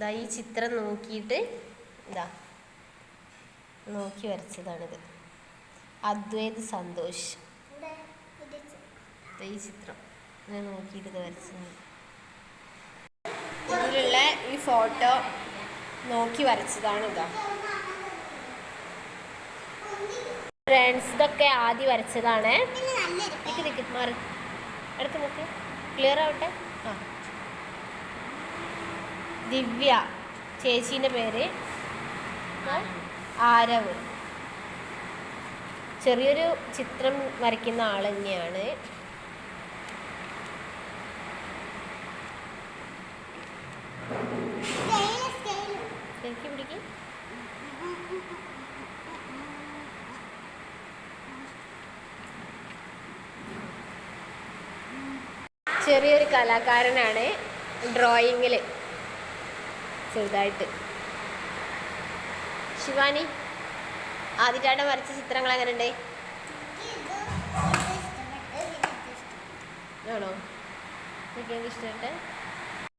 ഇതാ ഈ ചിത്രം നോക്കിയിട്ട് ഇതാ നോക്കി വരച്ചതാണിത്. അദ്വൈത് സന്തോഷ്. ഈ ചിത്രം. ഞാൻ നോക്കിയിട്ട് ഇത് വരച്ചതാണ്. ഇതിലുള്ള ഈ ഫോട്ടോ നോക്കി വരച്ചതാണ് ഇതാ. ഫ്രണ്ട്സ് ഇതൊക്കെ ആദ്യം വരച്ചതാണ്. മാറി. എടുത്ത് നോക്കി. ക്ലിയർ ആവട്ടെ? ആ. ദിവ്യ ചേച്ചീന്റെ പേര്. ആരവ്. ചെറിയൊരു ചിത്രം വരയ്ക്കുന്ന ആൾ തന്നെയാണ്. ചെറിയൊരു കലാകാരനാണ് ഡ്രോയിങ്ങിൽ ചെറുതായിട്ട്. ശിവാനി ആദ്യമായിട്ട് വരച്ച ചിത്രങ്ങൾ എങ്ങനെയുണ്ട്? ആണോ? എനിക്ക് ഇഷ്ടപ്പെട്ടെ